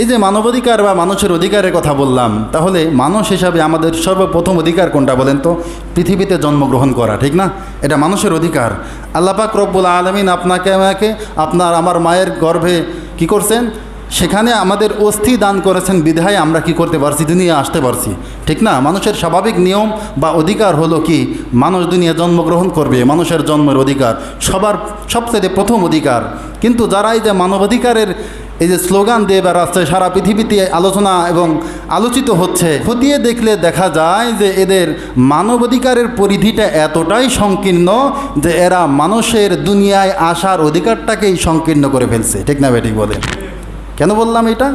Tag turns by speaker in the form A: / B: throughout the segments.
A: এই যে মানবাধিকার বা মানুষের অধিকারের কথা বললাম, তাহলে মানুষ হিসাবে আমাদের সর্বপ্রথম অধিকার কোনটা বলেন তো? পৃথিবীতে জন্মগ্রহণ করা, ঠিক না? এটা মানুষের অধিকার। আল্লাপাক রব্বুল আলমিন আপনাকে, আমাকে, আপনার, আমার মায়ের গর্ভে কি করছেন? সেখানে আমাদের অস্থি দান করেছেন, বিধায় আমরা কি করতে পারছি? দুনিয়া আসতে পারছি, ঠিক না? মানুষের স্বাভাবিক নিয়ম বা অধিকার হলো কি? মানুষ দুনিয়া জন্মগ্রহণ করবে, মানুষের জন্মের অধিকার, সবার সবচেয়ে প্রথম অধিকার। কিন্তু যারা এই যে মানবাধিকারের এই যে স্লোগান দিয়ে বেড়াচ্ছে সারা পৃথিবীতে আলোচনা এবং আলোচিত হচ্ছে, খতিয়ে দেখলে দেখা যায় যে এদের মানবাধিকারের পরিধিটা এতটাই সংকীর্ণ যে এরা মানুষের দুনিয়ায় আসার অধিকারটাকেই সংকীর্ণ করে ফেলছে। ঠিক না বেঠিক বলে কেন বললাম এটা?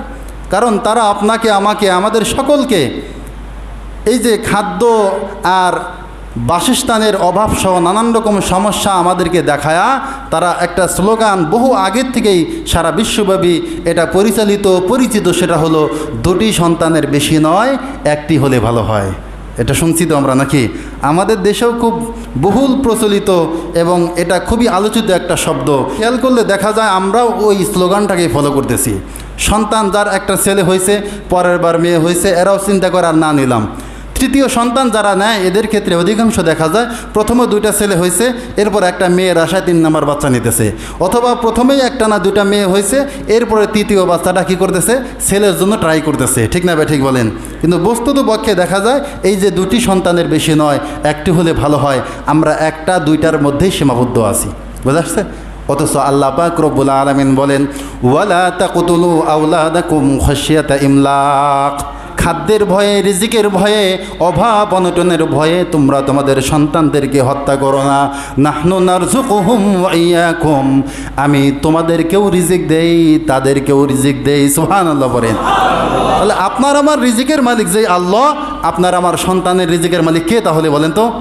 A: কারণ তারা আপনাকে, আমাকে, আমাদের সকলকে এই যে খাদ্য আর বাসস্থানের অভাব সহ নানান রকম সমস্যা আমাদেরকে দেখায়া তারা একটা স্লোগান বহু আগের থেকেই সারা বিশ্বব্যাপী এটা পরিচালিত, পরিচিত সেটা হলো, দুটি সন্তানের বেশি নয়, একটি হলে ভালো হয়। এটা শুনছি তো আমরা নাকি? আমাদের দেশেও খুব বহুল প্রচলিত এবং এটা খুবই আলোচিত একটা শব্দ। খেয়াল করলে দেখা যায় আমরাও ওই স্লোগানটাকে ফলো করতেছি। সন্তান যার একটা ছেলে হয়েছে, পরের বার মেয়ে হয়েছে, এরাও চিন্তা করে, আর না নিলাম। তৃতীয় সন্তান যারা নেয়, এদের ক্ষেত্রে অধিকাংশ দেখা যায় প্রথমে দুইটা ছেলে হয়েছে এরপর একটা মেয়ের আশায় তিন নম্বর বাচ্চা নিতেছে। অথবা প্রথমেই একটা না দুইটা মেয়ে হয়েছে এরপরে তৃতীয় বাচ্চাটা কী করতেছে? ছেলের জন্য ট্রাই করতেছে। ঠিক না ঠিক বলেন? কিন্তু বস্তুত পক্ষে দেখা যায়, এই যে দুটি সন্তানের বেশি নয়, একটি হলে ভালো হয়। আমরা একটা, দুইটার মধ্যেই সীমাবদ্ধ আছি। বোঝা আসছে? অথচ আল্লাহ পাক রব্বুল আলমিন বলেন, ওয়ালা তাকুতুলু আউলাদাকুম খসিয়াতা ইমলাক। খাদ্যের ভয়ে, রিজিকের ভয়ে, অভাব অনটনের ভয়ে তোমরা তোমাদের সন্তানদেরকে হত্যা করো না। নাহনু নারজুকুহুম ওয়াইয়াকুম আমি তোমাদেরকেও রিজিক দেই, তাদেরকেও রিজিক দেই। সুবহানাল্লাহ বলেন। তাহলে আপনার আমার রিজিকের মালিক যে আল্লাহ, আপনার আমার সন্তানের রিজিকের মালিক কে তাহলে বলেন তো?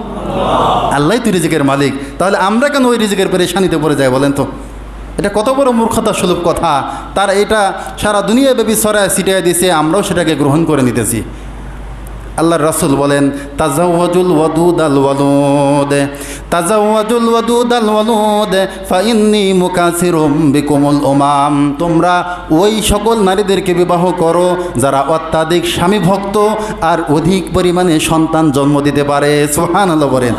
A: আল্লাহ। তুই রিজিকের মালিক। তাহলে আমরা কেন ওই রিজিকের পেরেশানিতে পড়ে যাই বলেন তো? এটা কত বড় মূর্খতা সুলভ কথা। তার এটা সারা দুনিয়া ব্যাপী সরায় ছিটিয়ে দিয়েছে, আমরাও সেটাকে গ্রহণ করে নিতেছি। আল্লাহর রাসুল বলেন, তাজাওয়াজুল ওয়াদুদ আল ওয়ালুদ, তাজাওয়াজুল ওয়াদুদ আল ওয়ালুদ, ফাইন্নি মুকাসিরুম বিকুমুল উমাম। তোমরা ওই সকল নারীদেরকে বিবাহ করো, যারা অত্যাধিক স্বামী ভক্ত আর অধিক পরিমাণে সন্তান জন্ম দিতে পারে। সোহান আল্লাহ বলেন।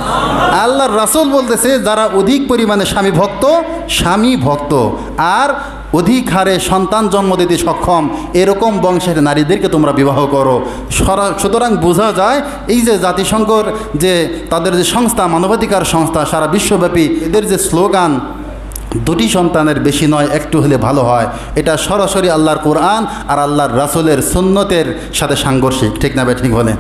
A: আল্লাহর রাসুল বলতেছে, যারা অধিক পরিমাণে স্বামী ভক্ত স্বামী ভক্ত, আর অধিক হারে সন্তান জন্ম দিতে সক্ষম এরকম বংশের নারীদেরকে তোমরা বিবাহ করো। সুতরাং বোঝা যায় এই যে জাতিসংঘর যে তাদের যে সংস্থা, মানবাধিকার সংস্থা, সারা বিশ্বব্যাপী এদের যে স্লোগান, দুটি সন্তানের বেশি নয়, একটু হলে ভালো হয়। এটা সরাসরি আল্লাহর কোরআন আর আল্লাহর রাসুলের সুন্নতের সাথে সাংঘর্ষিক। ঠিক না ঠিক বলে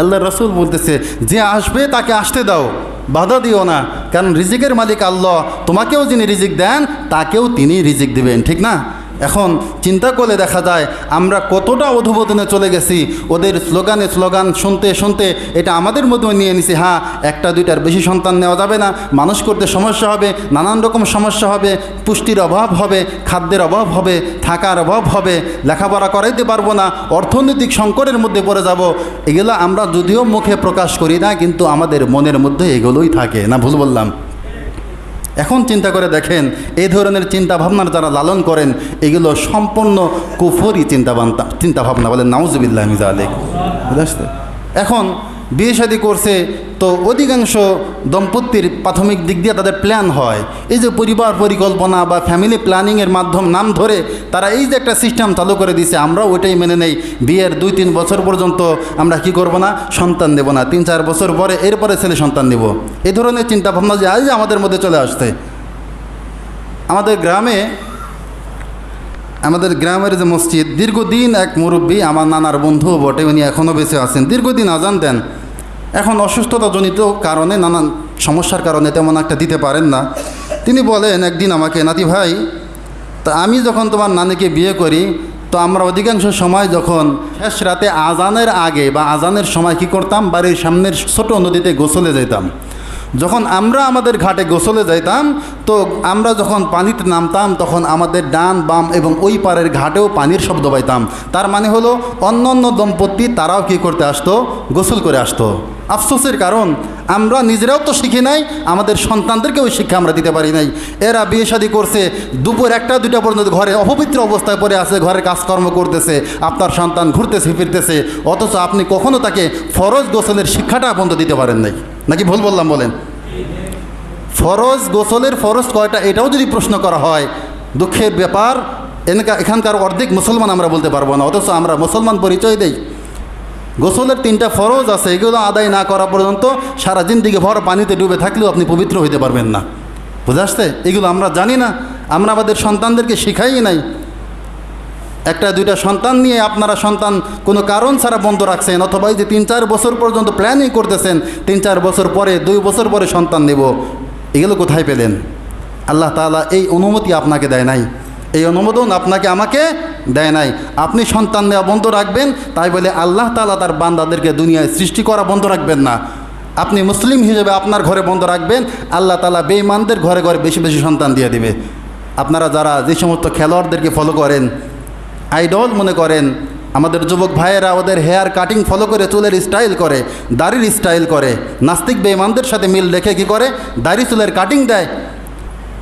A: আল্লাহ রসুল বলতেছে, যে আসবে তাকে আসতে দাও। বাধা দিও না। কারণ রিজিকের মালিক আল্লাহ। তোমাকেও যিনি রিজিক দেন, তাকেও তিনি রিজিক দিবেন, ঠিক না? এখন চিন্তা করলে দেখা যায় আমরা কতটা অধুবোধনে চলে গেছি, ওদের স্লোগানে স্লোগান শুনতে শুনতে এটা আমাদের মধ্যে নিয়ে নিছি হ্যাঁ একটা দুইটার বেশি সন্তান নেওয়া যাবে না, মানুষ করতে সমস্যা হবে, নানান রকম সমস্যা হবে, পুষ্টির অভাব হবে, খাদ্যের অভাব হবে, থাকার অভাব হবে, লেখাপড়া করাইতে পারব না, অর্থনৈতিক সংকটের মধ্যে পড়ে যাব, এগুলো আমরা যদিও মুখে প্রকাশ করি না, কিন্তু আমাদের মনের মধ্যে এগুলোই থাকে, না ভুল বললাম? এখন চিন্তা করে দেখেন এই ধরনের চিন্তা ভাবনার যারা লালন করেন, এগুলো সম্পূর্ণ কুফরি চিন্তা ভাবনা চিন্তা ভাবনা বলেন, নাউজুবিল্লাহ মিজা আলিক বুঝতে এখন বিয়ে শাদী করছে, তো অধিকাংশ দম্পতির প্রাথমিক দিক দিয়ে তাদের প্ল্যান হয়। এই যে পরিবার পরিকল্পনা বা ফ্যামিলি প্ল্যানিংয়ের মাধ্যম নাম ধরে তারা এই যে একটা সিস্টেম চালু করে দিছে আমরা ওইটাই মেনে নেই। বিয়ের দুই তিন বছর পর্যন্ত আমরা কি করব না, সন্তান দেব না। তিন চার বছর পরে এরপরে ছেলে সন্তান দেব এই ধরনের চিন্তা ভাবনা যে আজ আমাদের মধ্যে চলে আসছে। আমাদের গ্রামে, আমাদের গ্রামের যে মসজিদ, দীর্ঘদিন এক মুরব্বী, আমার নানার বন্ধু বটে, উনি এখনও বেঁচে আছেন। দীর্ঘদিন আজান দেন। এখন অসুস্থতাজনিত কারণে, নানান সমস্যার কারণে তেমন একটা দিতে পারেন না। তিনি বলেন, একদিন আমাকে, নাতি ভাই, তা আমি যখন তোমার নানিকে বিয়ে করি, তো আমরা অধিকাংশ সময় যখন শেষ রাতে আজানের আগে বা আজানের সময় কি করতাম? বাড়ির সামনের ছোট নদীতে গোসলে যেতাম যখন আমরা আমাদের ঘাটে গোসলে যাইতাম, তো আমরা যখন পানিতে নামতাম, তখন আমাদের ডান, বাম এবং ওই পারের ঘাটেও পানির শব্দ পাইতাম। তার মানে হলো, অন্য অন্য দম্পতি তারাও কি করতে আসতো? গোসল করে আসতো। আফসোসের কারণ, আমরা নিজেরাও তো শিখি নাই, আমাদের সন্তানদেরকেও শিক্ষা আমরা দিতে পারি নাই। এরা বিয়ে শাদী করছে, দুপুর একটা দুটা পর্যন্ত ঘরে অপবিত্র অবস্থায় পড়ে আছে ঘরে কাজকর্ম করতেছে, আপনার সন্তান ঘুরতেছে, ফিরতেছে, অথচ আপনি কখনো তাকে ফরজ গোসলের শিক্ষাটা বন্ধ দিতে পারেন নাই। নাকি ভুল বললাম বলেন? ফরজ গোসলের ফরজ কয়টা? এটাও যদি প্রশ্ন করা হয়, দুঃখের ব্যাপার এখানকার অর্ধেক মুসলমান আমরা বলতে পারব না, অথচ আমরা মুসলমান পরিচয় দেই। গোসলের তিনটা ফরজ আছে, এগুলো আদায় না করা পর্যন্ত সারা দিকে ভর পানিতে ডুবে থাকলেও আপনি পবিত্র হইতে পারবেন না। বুঝে আসছে? এগুলো আমরা জানি না, আমরা আমাদের সন্তানদেরকে শিখাই নাই। একটা, দুইটা সন্তান নিয়ে আপনারা সন্তান কোনো কারণ ছাড়া বন্ধ রাখছেন, অথবা এই যে তিন, চার বছর পর্যন্ত প্ল্যানিং করতেছেন, তিন, চার বছর পরে, দুই বছর পরে সন্তান নেব, এগুলো কোথায় পেলেন? আল্লাহ তালা এই অনুমতি আপনাকে দেয় নাই। এই অনুমোদন আপনাকে আমাকে দেয় নাই। আপনি সন্তান নেওয়া বন্ধ রাখবেন, তাই বলে আল্লাহ তালা তার বান্দাদেরকে দুনিয়ায় সৃষ্টি করা বন্ধ রাখবেন না। আপনি মুসলিম হিসেবে আপনার ঘরে বন্ধ রাখবেন, আল্লাহ তালা বেঈমানদের ঘরে ঘরে বেশি বেশি সন্তান দিয়ে দিবে। আপনারা যারা যে সমস্ত খেলোয়াড়দেরকে ফলো করেন আইডল মনে করেন, আমাদের যুবক ভাইয়েরা ওদের হেয়ার কাটিং ফলো করে, চুলের স্টাইল করে, দাড়ির স্টাইল করে। নাস্তিক বেঈমানদের সাথে মিল রেখে কি করে? দাড়ি চুলের কাটিং দেয়।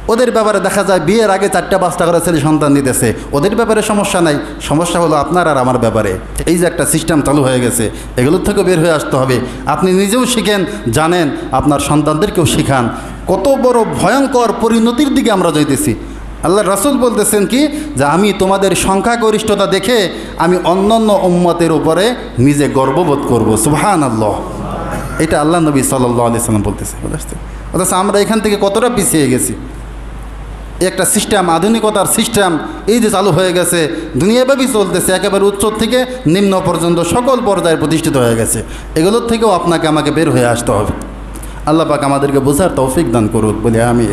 A: ওদের ব্যাপারে দেখা যায়, বিয়ের আগে চারটা পাঁচটা করে ছেলে সন্তান দিতেছে ওদের ব্যাপারে সমস্যা নাই। সমস্যা হলো আপনার আর আমার ব্যাপারে। এই যে একটা সিস্টেম চালু হয়ে গেছে, এগুলোর থেকে বের হয়ে আসতে হবে। আপনি নিজেও শিখেন, জানেন, আপনার সন্তানদেরকেও শিখান। কত বড় ভয়ঙ্কর পরিণতির দিকে আমরা যাইতেছি। আল্লাহ রাসুল বলতেছেন কি? যে আমি তোমাদের সংখ্যাগরিষ্ঠতা দেখে আমি অন্য অন্য উম্মতের উপরে নিজে গর্ববোধ করব। সুবহান আল্লাহ এটা আল্লাহ নবী সাল্লাহ আলি সাল্লাম বলতেছে। অথচ আমরা এখান থেকে কতটা পিছিয়ে গেছি? একটা সিস্টেম আধুনিকতার সিস্টেম এই যে চালু হয়ে গেছে, দুনিয়াব্যাপী চলতেছে, একেবারে উচ্চ থেকে নিম্ন পর্যন্ত সকল পর্যায়ে প্রতিষ্ঠিত হয়ে গেছে। এগুলোর থেকেও আপনাকে আমাকে বের হয়ে আসতে হবে। আল্লাহ পাক আমাদেরকে বোঝার তৌফিক দান করুক বলে আমি